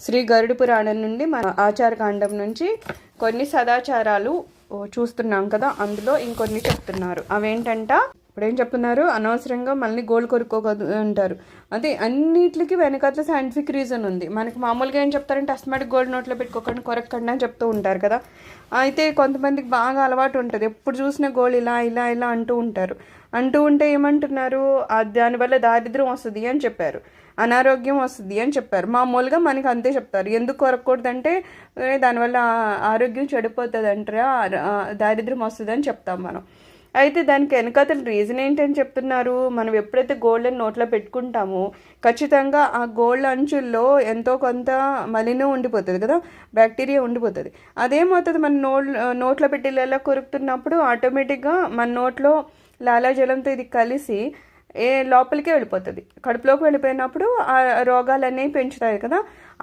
శ్రీ గరుడు పురాణం నుండి మన ఆచారకాండం నుంచి కొన్ని సదాచారాలు చూస్తున్నాం కదా అందులో ఇంకొన్ని చెప్తున్నారు. అవేంటంట? ఇప్పుడు ఏం చెప్తున్నారు? అనవసరంగా మళ్ళీ గోల్ కొరుక్కోకూడదు అంటారు. అదే అన్నిటికి వెనకాల సైంటిఫిక్ రీజన్ ఉంది. మనకి మామూలుగా ఏం చెప్తారంటే అస్మాటిక్ గోల్డ్ నోట్లో పెట్టుకోకండి కొరక్కండి అని చెప్తూ ఉంటారు కదా. అయితే కొంతమందికి బాగా అలవాటు ఉంటుంది. ఎప్పుడు చూసినా గోల్డ్ ఇలా ఇలా ఇలా అంటూ ఉంటారు. అంటూ ఉంటే ఏమంటున్నారు? దానివల్ల దారిద్ర్యం వస్తుంది అని చెప్పారు. అనారోగ్యం వస్తుంది అని చెప్పారు. మామూలుగా మనకి అంతే చెప్తారు. ఎందుకు కొరకూడదంటే దానివల్ల ఆరోగ్యం చెడిపోతుంది అంటారా దారిద్ర్యం వస్తుంది అని చెప్తాం మనం. అయితే దానికి వెనకాతల రీజన్ ఏంటని చెప్తున్నారు? మనం ఎప్పుడైతే గోల్డ్ నోట్లో పెట్టుకుంటామో ఖచ్చితంగా ఆ గోల్డ్ అంచుల్లో ఎంతో కొంత మలినం ఉండిపోతుంది కదా? బ్యాక్టీరియా ఉండిపోతుంది. అదేమవుతుంది మన నో నోట్లో పెట్టి ఇలా కొరుకుతున్నప్పుడు ఆటోమేటిక్గా మన నోట్లో లాలాజలంతో ఇది కలిసి ఏ లోపలికే వెళ్ళిపోతుంది. కడుపులోకి వెళ్ళిపోయినప్పుడు ఆ రోగాలు అనేవి పెంచుతాయి కదా.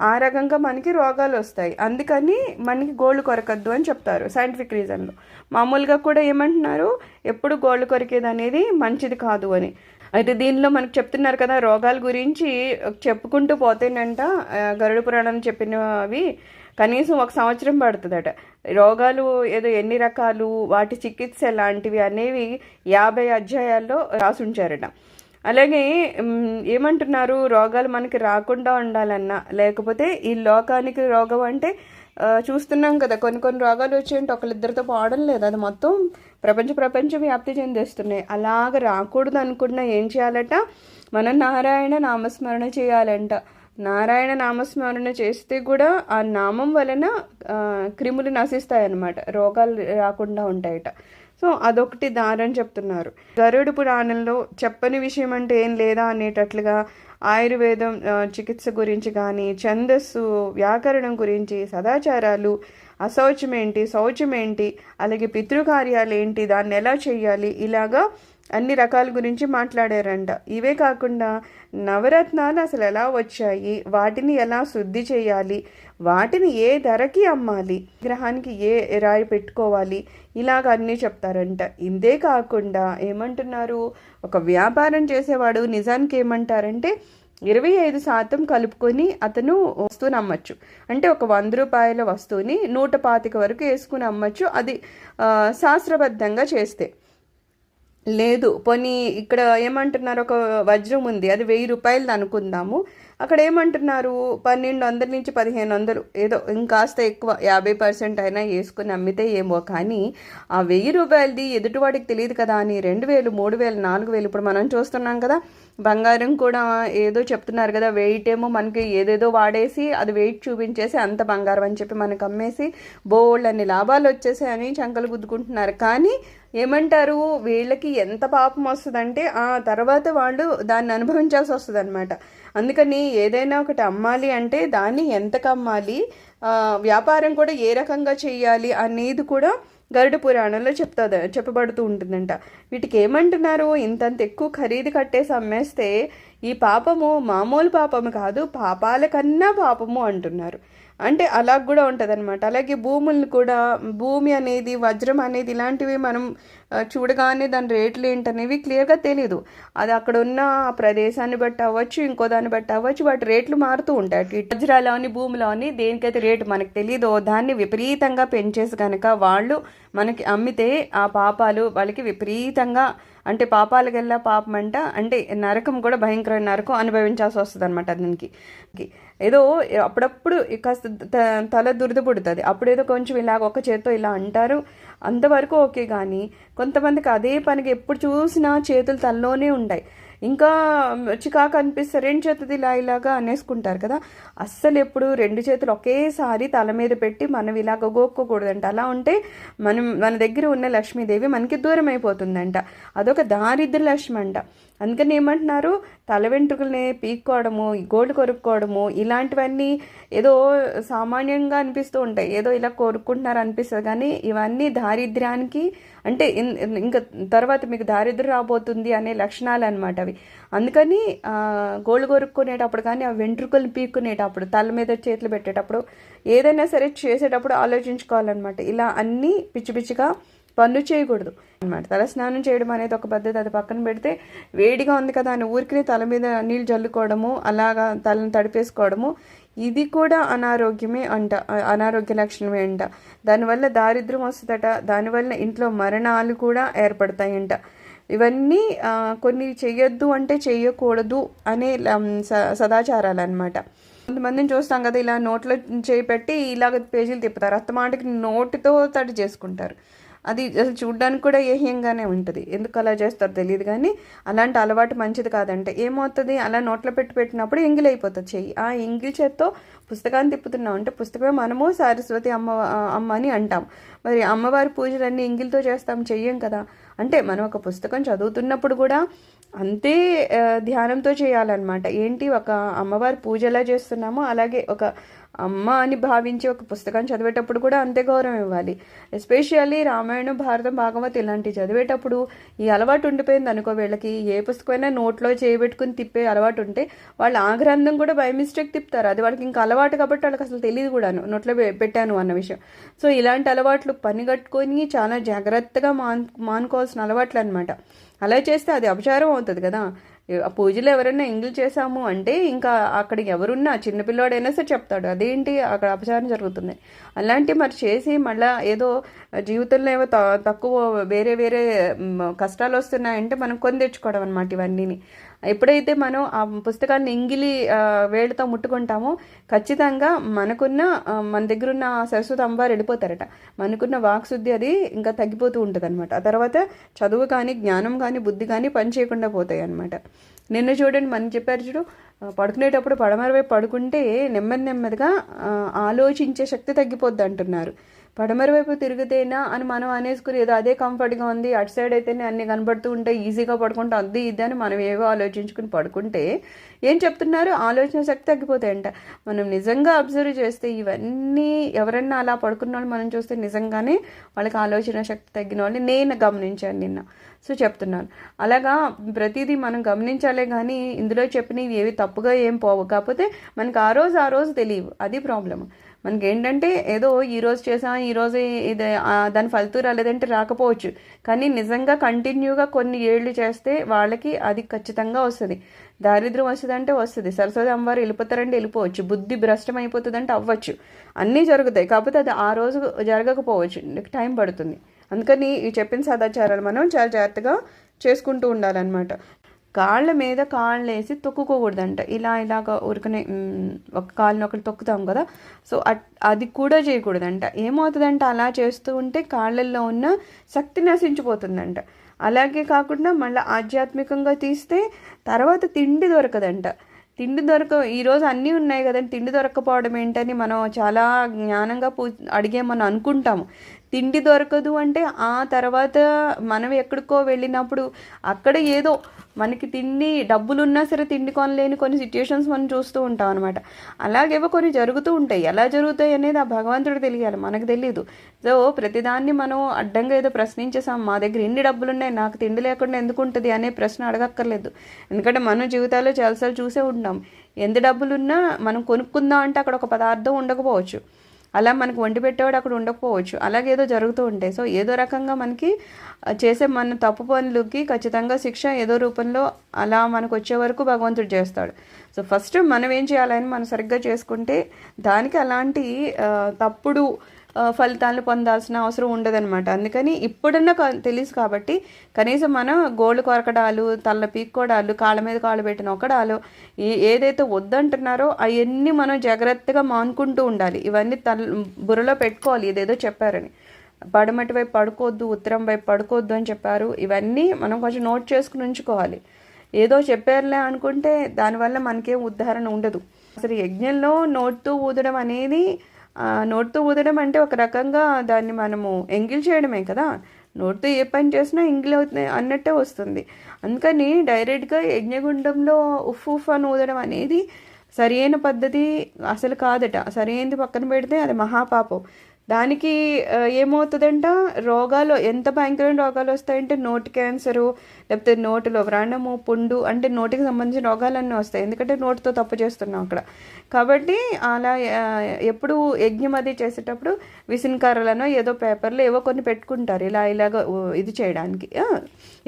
ఆ రకంగా మనకి రోగాలు వస్తాయి. అందుకని మనకి గోల్డ్ కొరకద్దు అని చెప్తారు సైంటిఫిక్ రీజన్లో మామూలుగా కూడా ఏమంటున్నారు? ఎప్పుడు గోల్డ్ కొరికేది అనేది మంచిది కాదు అని. అయితే దీనిలో మనకు చెప్తున్నారు కదా రోగాల గురించి చెప్పుకుంటూ పోతేనంట గరుడ పురాణం చెప్పినవి కనీసం ఒక సంవత్సరం పడుతుందట. రోగాలు ఏదో ఎన్ని రకాలు వాటి చికిత్స లాంటివి అనేవి యాభై అధ్యాయాల్లో రాసి ఉంచారట అలాగే ఏమంటున్నారు? రోగాలు మనకి రాకుండా ఉండాలన్నా లేకపోతే ఈ లోకానికి రోగం అంటే చూస్తున్నాం కదా కొన్ని కొన్ని రోగాలు వచ్చేయంటే ఒకళ్ళిద్దరితో పోవడం లేదు. అది మొత్తం ప్రపంచ ప్రపంచం వ్యాప్తి చెందేస్తున్నాయి. అలాగ రాకూడదు అనుకున్నా ఏం చేయాలట? మనం నారాయణ నామస్మరణ చేయాలంట. నారాయణ నామస్మరణ చేస్తే కూడా ఆ నామం వలన క్రిములు నశిస్తాయన్నమాట. రోగాలు రాకుండా ఉంటాయట. సో అదొకటి దారని చెప్తున్నారు. గరుడు పురాణంలో చెప్పని విషయం అంటే ఏం లేదా అనేటట్లుగా ఆయుర్వేదం చికిత్స గురించి కానీ ఛందస్సు వ్యాకరణం గురించి సదాచారాలు అశౌచం ఏంటి శౌచం ఏంటి అలాగే పితృకార్యాలు ఏంటి దాన్ని ఎలా చేయాలి ఇలాగా అన్ని రకాల గురించి మాట్లాడారంట. ఇవే కాకుండా నవరత్నాలు అసలు ఎలా వచ్చాయి? వాటిని ఎలా శుద్ధి చేయాలి? వాటిని ఏ ధరకి అమ్మాలి? గ్రహానికి ఏ రాయి పెట్టుకోవాలి? ఇలాగ అన్నీ చెప్తారంట. ఇదే కాకుండా ఏమంటున్నారు? ఒక వ్యాపారం చేసేవాడు నిజానికి ఏమంటారంటే ఇరవై ఐదు శాతం కలుపుకొని అతను వస్తువుని అమ్మచ్చు. అంటే ఒక వంద రూపాయల వస్తువుని నూట పాతిక వరకు వేసుకుని అమ్మచ్చు. అది శాస్త్రబద్ధంగా చేస్తే. లేదు. పోనీ ఇక్కడ ఏమంటున్నారు? ఒక వజ్రం ఉంది. అది వెయ్యి రూపాయలు అనుకుందాము. అక్కడ ఏమంటున్నారు? పన్నెండు వందల నుంచి పదిహేను వందలు. ఏదో ఇంకాస్త ఎక్కువ. యాభై పర్సెంట్ అయినా వేసుకుని అమ్మితే ఏమో కానీ ఆ వెయ్యి రూపాయలది ఎదుటివాడికి తెలియదు కదా అని రెండు వేలు మూడు వేలు నాలుగు వేలు. ఇప్పుడు మనం చూస్తున్నాం కదా బంగారం కూడా ఏదో చెప్తున్నారు కదా వెయిట్ ఏమో మనకి ఏదేదో వాడేసి అది వెయిట్ చూపించేసి అంత బంగారం అని చెప్పి మనకు అమ్మేసి బోల్డ్ అన్ని లాభాలు వచ్చేసాయని చంకలు గుద్దుకుంటున్నారు. కానీ ఏమంటారు? వీళ్ళకి ఎంత పాపం వస్తుందంటే ఆ తర్వాత వాళ్ళు దాన్ని అనుభవించాల్సి వస్తుంది అనమాట అందుకని ఏదైనా ఒకటి అమ్మాలి అంటే దాన్ని ఎంతకు అమ్మాలి? వ్యాపారం కూడా ఏ రకంగా చేయాలి అనేది కూడా గరుడ పురాణంలో చెప్తుంది చెప్పబడుతూ ఉంటుందంట. వీటికి ఏమంటున్నారు? ఇంతంత ఎక్కువ ఖరీదు కట్టేసి అమ్మేస్తే ఈ పాపము మామూలు పాపము కాదు పాపాల కన్నా పాపము అంటున్నారు. అంటే అలా కూడా ఉంటుంది అనమాట అలాగే భూములను కూడా భూమి అనేది వజ్రం అనేది ఇలాంటివి మనం చూడగానే దాని రేట్లు ఏంటనేవి క్లియర్గా తెలియదు అది అక్కడ ఉన్న ఆ ప్రదేశాన్ని బట్టి అవ్వచ్చు ఇంకో దాన్ని బట్టి అవ్వచ్చు వాటి రేట్లు మారుతూ ఉంటాయి. అటు వజ్రాలోని భూమిలోని దేనికైతే రేటు మనకు తెలియదో దాన్ని విపరీతంగా పెంచేసి కనుక వాళ్ళు మనకి అమ్మితే ఆ పాపాలు వాళ్ళకి విపరీతంగా అంటే పాపాలకెల్లా పాపం అంట అంటే నరకం కూడా భయంకరమైన నరకం అనుభవించాల్సి వస్తుంది అనమాట దానికి. ఏదో అప్పుడప్పుడు కాస్త త- తల దురద పుడుతుంది. అప్పుడేదో కొంచెం ఇలాగ ఒక చేత్తో ఇలా అంటారు. అంతవరకు ఓకే కానీ కొంతమందికి అదే పనికి ఎప్పుడు చూసినా చేతులు తలలోనే ఉంటాయి. ఇంకా చికాకు అనిపిస్తే రెండు చేతులు ఇలా ఇలాగా అనేసుకుంటారు కదా. అస్సలు ఎప్పుడు రెండు చేతులు ఒకేసారి తల మీద పెట్టి మనం ఇలాగ గోక్కోకూడదంట. అలా ఉంటే మనం మన దగ్గర ఉన్న లక్ష్మీదేవి మనకి దూరం అయిపోతుందంట. అదొక దారిద్ర లక్ష్మి అంట అందుకని ఏమంటున్నారు? తల వెంట్రుకల్ని పీక్కోవడము గోల్డ్ కొరుక్కోవడము ఇలాంటివన్నీ ఏదో సామాన్యంగా అనిపిస్తూ ఉంటాయి. ఏదో ఇలా కోరుకుంటున్నారు అనిపిస్తుంది కానీ ఇవన్నీ దారిద్ర్యానికి అంటే ఇన్- ఇంకా తర్వాత మీకు దారిద్ర్యం రాబోతుంది అనే లక్షణాలు అనమాట అవి. అందుకని ఆ, గోల్డ్ కొరుక్కునేటప్పుడు కానీ ఆ వెంట్రుకలు పీక్కునేటప్పుడు తల మీద చేతులు పెట్టేటప్పుడు ఏదైనా సరే చేసేటప్పుడు ఆలోచించుకోవాలన్నమాట. ఇలా అన్నీ పిచ్చి పిచ్చిగా పనులు చేయకూడదు అనమాట తల స్నానం చేయడం అనేది ఒక పద్ధతి. అది పక్కన పెడితే వేడిగా ఉంది కదా అని ఊరికి తల మీద నీళ్ళు జల్లుకోవడము అలాగా తలను తడిపేసుకోవడము ఇది కూడా అనారోగ్యమే అంట అనారోగ్య లక్షణమే అంట. దానివల్ల దారిద్ర్యం వస్తుందట దానివల్ల ఇంట్లో మరణాలు కూడా ఏర్పడతాయంట. ఇవన్నీ కొన్ని చెయ్యొద్దు అంటే చేయకూడదు అనే సదాచారాలు అనమాట కొంతమందిని చూస్తాం కదా ఇలా నోట్లో చేయి పెట్టి ఇలాగ పేజీలు తిప్పుతారు. అత్తమాటికి నోటితో తడి చేసుకుంటారు. అది అసలు చూడ్డానికి కూడా ఏహ్యంగానే ఉంటుంది. ఎందుకు అలా చేస్తారో తెలియదు కానీ అలాంటి అలవాటు మంచిది కాదంటే ఏమవుతుంది? అలా నోట్లో పెట్టి పెట్టినప్పుడు ఎంగిల్ అయిపోతుంది. చెయ్యి. ఆ ఎంగిల్ చేత్తో పుస్తకాన్ని తిప్పుతున్నాం అంటే పుస్తకమే మనము సరస్వతి అమ్మ అమ్మ అని అంటాం. మరి అమ్మవారి పూజలన్నీ ఎంగిల్తో చేస్తాం చెయ్యం కదా. అంటే మనం ఒక పుస్తకం చదువుతున్నప్పుడు కూడా అంతే ధ్యానంతో చేయాలన్నమాట. ఏంటి? ఒక అమ్మవారి పూజ ఎలా చేస్తున్నామో అలాగే ఒక అమ్మ అని భావించి ఒక పుస్తకం చదివేటప్పుడు కూడా అంతే గౌరవం ఇవ్వాలి. ఎస్పెషల్లీ రామాయణం భారతం భాగవత్ ఇలాంటివి చదివేటప్పుడు ఈ అలవాటు ఉండిపోయింది అనుకో వీళ్ళకి. ఏ పుస్తకమైనా నోట్లో చేయబెట్టుకుని తిప్పే అలవాటు ఉంటే వాళ్ళు ఆ గ్రంథం కూడా బై మిస్టేక్ తిప్పుతారు. అది వాళ్ళకి ఇంకా అలవాటు కాబట్టి వాళ్ళకి అసలు తెలియదు కూడాను. నోట్లో పెట్టాను అన్న విషయం. సో ఇలాంటి అలవాట్లు పని కట్టుకొని చాలా జాగ్రత్తగా మాన్ మానుకోవాల్సిన అలవాట్లు అనమాట అలా చేస్తే అది అపచారం అవుతుంది కదా. ఆ పూజలు ఎవరైనా ఎంగిల్ చేశాము అంటే ఇంకా అక్కడ ఎవరున్నా చిన్నపిల్లాడైనా సరే చెప్తాడు. అదేంటి? అక్కడ అపచారం జరుగుతుంది. అలాంటి మరి చేసి మళ్ళీ ఏదో జీవితంలో ఏవో త- తక్కువ వేరే వేరే కష్టాలు వస్తున్నాయంటే మనం కొని తెచ్చుకోవడం అనమాట ఇవన్నీని. ఎప్పుడైతే మనం ఆ పుస్తకాన్ని ఎంగిలి వేళ్ళతో ముట్టుకుంటామో ఖచ్చితంగా మనకున్న మన దగ్గర ఉన్న సరస్వతి అమ్మవారు వెళ్ళిపోతారట. మనకున్న వాక్శుద్ధి అది ఇంకా తగ్గిపోతూ ఉంటుంది అనమాట ఆ తర్వాత చదువు కానీ జ్ఞానం కానీ బుద్ధి కానీ పని చేయకుండా పోతాయి అనమాట నిన్న చూడండి మనం చెప్పారు చూడు పడుకునేటప్పుడు పడమరవైపు పడుకుంటే నెమ్మది నెమ్మదిగా ఆలోచించే శక్తి తగ్గిపోద్ది అంటున్నారు. పడమర వైపు తిరిగితేనా అని మనం అనేసుకుని ఏదో అదే కంఫర్ట్గా ఉంది అటు సైడ్ అయితేనే అన్ని కనబడుతూ ఉంటాయి ఈజీగా పడుకుంటా అది ఇది అని మనం ఏవో ఆలోచించుకుని పడుకుంటే ఏం చెప్తున్నారు? ఆలోచన శక్తి తగ్గిపోతాయంట. మనం నిజంగా అబ్జర్వ్ చేస్తే ఇవన్నీ ఎవరన్నా అలా పడుకున్న వాళ్ళు మనం చూస్తే నిజంగానే వాళ్ళకి ఆలోచన శక్తి తగ్గిన వాళ్ళు నేను గమనించాను నిన్న. సో చెప్తున్నాను. అలాగా ప్రతిదీ మనం గమనించాలే కానీ ఇందులో చెప్పినవి ఏవి తప్పుగా ఏం పోవు. కాకపోతే మనకి ఆ రోజు ఆ రోజు తెలియవు. అది ప్రాబ్లం మనకి ఏంటంటే ఏదో ఈరోజు చేసాం ఈరోజు ఇది దాని ఫలితం రాలేదంటే రాకపోవచ్చు. కానీ నిజంగా కంటిన్యూగా కొన్ని ఏళ్ళు చేస్తే వాళ్ళకి అది ఖచ్చితంగా వస్తుంది. దారిద్ర్యం వస్తుందంటే వస్తుంది. సరస్వతి అమ్మవారు వెళ్ళిపోతారంటే వెళ్ళిపోవచ్చు. బుద్ధి భ్రష్టం అయిపోతుందంటే అవ్వచ్చు. అన్నీ జరుగుతాయి. కాకపోతే అది ఆ రోజు జరగకపోవచ్చు. టైం పడుతుంది. అందుకని ఈ చెప్పిన సదాచారాలు మనం చాలా జాగ్రత్తగా చేసుకుంటూ ఉండాలన్నమాట. కాళ్ళ మీద కాళ్ళు వేసి తొక్కుకోకూడదంట. ఇలా ఇలాగ ఉరికనే ఒక కాళ్ళని ఒకటి తొక్కుతాం కదా. సో అట్- అది కూడా చేయకూడదంట. ఏమవుతుందంట? అలా చేస్తూ ఉంటే కాళ్ళల్లో ఉన్న శక్తి నశించిపోతుందంట. అలాగే కాకుండా మళ్ళీ ఆధ్యాత్మికంగా తీస్తే తర్వాత తిండి దొరకదంట. తిండి దొరక ఈరోజు అన్నీ ఉన్నాయి కదండి. తిండి దొరకపోవడం ఏంటని మనం చాలా జ్ఞానంగా పూ అడిగేమని అనుకుంటాము. తిండి దొరకదు అంటే ఆ తర్వాత మనం ఎక్కడికో వెళ్ళినప్పుడు అక్కడ ఏదో మనకి తిండి డబ్బులు ఉన్నా సరే తిండి కొనలేని కొన్ని సిచ్యుయేషన్స్ మనం చూస్తూ ఉంటాం అనమాట అలాగేవో కొన్ని జరుగుతూ ఉంటాయి. ఎలా జరుగుతాయి అనేది ఆ భగవంతుడు తెలియాలి. మనకు తెలియదు సో ప్రతిదాన్ని మనం అడ్డంగా ఏదో ప్రశ్నించేసాం మా దగ్గర ఇన్ని డబ్బులు ఉన్నాయి నాకు తిండి లేకుండా ఎందుకు ఉంటుంది అనే ప్రశ్న అడగక్కర్లేదు. ఎందుకంటే మన జీవితాల్లో చాలాసార్లు చూసే ఉంటాం. ఎంత డబ్బులున్నా మనం కొనుక్కుందాం అంటే అక్కడ ఒక పదార్థం ఉండకపోవచ్చు. అలా మనకు వండి పెట్టేవాడు అక్కడ ఉండకపోవచ్చు. అలాగేదో జరుగుతూ ఉంటాయి సో ఏదో రకంగా మనకి చేసే మన తప్పు పనులకి ఖచ్చితంగా శిక్ష ఏదో రూపంలో అలా మనకు వచ్చే వరకు భగవంతుడు చేస్తాడు. సో ఫస్ట్ మనం ఏం చేయాలని మనం సరిగ్గా చేసుకుంటే దానికి అలాంటి తప్పుడు ఫలితాలను పొందాల్సిన అవసరం ఉండదనమాట అందుకని ఇప్పుడన్నా తెలుసు కాబట్టి కనీసం మనం గోళ్ళు కొరకడాలు తల్ల పీక్కోడాలు కాళ్ళ మీద కాళ్ళు పెట్టిన ఒకడాలు ఏ- ఏదైతే వద్దంటున్నారో అవన్నీ మనం జాగ్రత్తగా మానుకుంటూ ఉండాలి. ఇవన్నీ తల బుర్రలో పెట్టుకోవాలి ఇదేదో చెప్పారని. పడమటి వైపు పడుకోవద్దు ఉత్తరం వైపు పడుకోవద్దు అని చెప్పారు. ఇవన్నీ మనం కొంచెం నోట్ చేసుకుని ఉంచుకోవాలి. ఏదో చెప్పారులే అనుకుంటే దానివల్ల మనకేం ఉదాహరణ ఉండదు. అసలు యజ్ఞంలో నోట్తో ఊదడం అనేది నోట్తో ఊదడం అంటే ఒక రకంగా దాన్ని మనము ఎంగిల్ చేయడమే కదా. నోట్తో ఏ పని చేసినా ఎంగిల్ అవుతుంది అన్నట్టే వస్తుంది. అందుకని డైరెక్ట్గా యజ్ఞగుండంలో ఉఫ్ ఉఫ్ అని ఊదడం అనేది సరైన పద్ధతి అసలు కాదట. సరైనది పక్కన పెడితే అది మహాపాపం. దానికి ఏమవుతుందంట? రోగాలు ఎంత భయంకరమైన రోగాలు వస్తాయంటే నోటి క్యాన్సరు లేకపోతే నోటిలో వ్రణము పుండు అంటే నోటికి సంబంధించిన రోగాలన్నీ వస్తాయి. ఎందుకంటే నోటితో తప్పు చేస్తున్నాం అక్కడ. కాబట్టి అలా ఎప్పుడు యజ్ఞం అది చేసేటప్పుడు విసినకర్రలను ఏదో పేపర్లు ఏవో కొన్ని పెట్టుకుంటారు. ఇలా ఇలాగ ఇది చేయడానికి.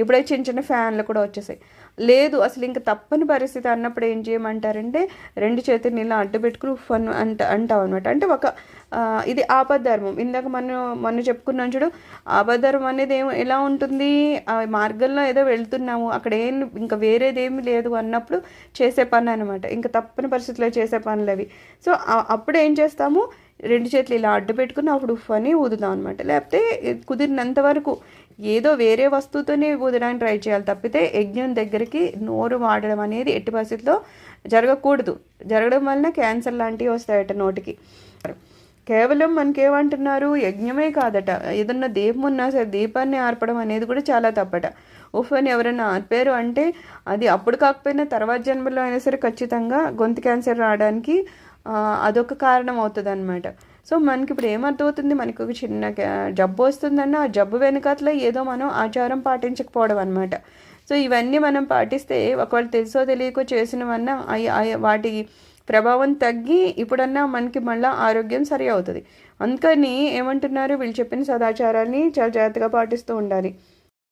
ఇప్పుడే చిన్న చిన్న ఫ్యాన్లు కూడా వచ్చేసాయి. లేదు అసలు ఇంకా తప్పని పరిస్థితి అన్నప్పుడు ఏం చేయమంటారంటే రెండు చేతులు ఇలా అడ్డు పెట్టుకుని ఫన్ అంట అంటాం అనమాట అంటే ఒక ఇది ఆపద్ధర్మం. ఇందాక మనం మనం చెప్పుకున్నాం చూడు ఆపద్ధర్మం అనేది ఏం ఎలా ఉంటుంది? ఆ మార్గంలో ఏదో వెళ్తున్నాము అక్కడ ఏం ఇంకా వేరేది ఏమి లేదు అన్నప్పుడు చేసే పని అనమాట ఇంకా తప్పని పరిస్థితిలో చేసే పనులు అవి. సో అప్పుడు ఏం చేస్తాము? రెండు చేతులు ఇలా అడ్డు పెట్టుకుని అప్పుడు ఉఫ్ అని ఊదుదాం అనమాట లేకపోతే కుదిరినంత వరకు ఏదో వేరే వస్తువుతోనే ఊదడానికి ట్రై చేయాలి. తప్పితే యజ్ఞం దగ్గరికి నోరు వాడడం అనేది ఎట్టి పరిస్థితిలో జరగకూడదు. జరగడం వలన క్యాన్సర్ లాంటివి వస్తాయట నోటికి. కేవలం మనకేమంటున్నారు? యజ్ఞమే కాదట. ఏదన్నా దీపం ఉన్నా సరే దీపాన్ని ఆర్పడం అనేది కూడా చాలా తప్పట. ఉఫ్ అని ఎవరైనా ఆర్పారు అంటే అది అప్పుడు కాకపోయినా తర్వాత జన్మలో అయినా సరే ఖచ్చితంగా గొంతు క్యాన్సర్ రావడానికి అదొక కారణం అవుతుంది అనమాట సో మనకి ఇప్పుడు ఏమర్థమవుతుంది? మనకి ఒక చిన్న జబ్బు వస్తుందన్న ఆ జబ్బు వెనకాతల ఏదో మనం ఆచారం పాటించకపోవడం అనమాట సో ఇవన్నీ మనం పాటిస్తే ఒకవేళ తెలుసో తెలియకో చేసినవన్నా వాటి ప్రభావం తగ్గి ఇప్పుడన్నా మనకి మళ్ళీ ఆరోగ్యం సరి అవుతుంది. అందుకని ఏమంటున్నారు? వీళ్ళు చెప్పిన సదాచారాన్ని చాలా జాగ్రత్తగా పాటిస్తూ ఉండాలి.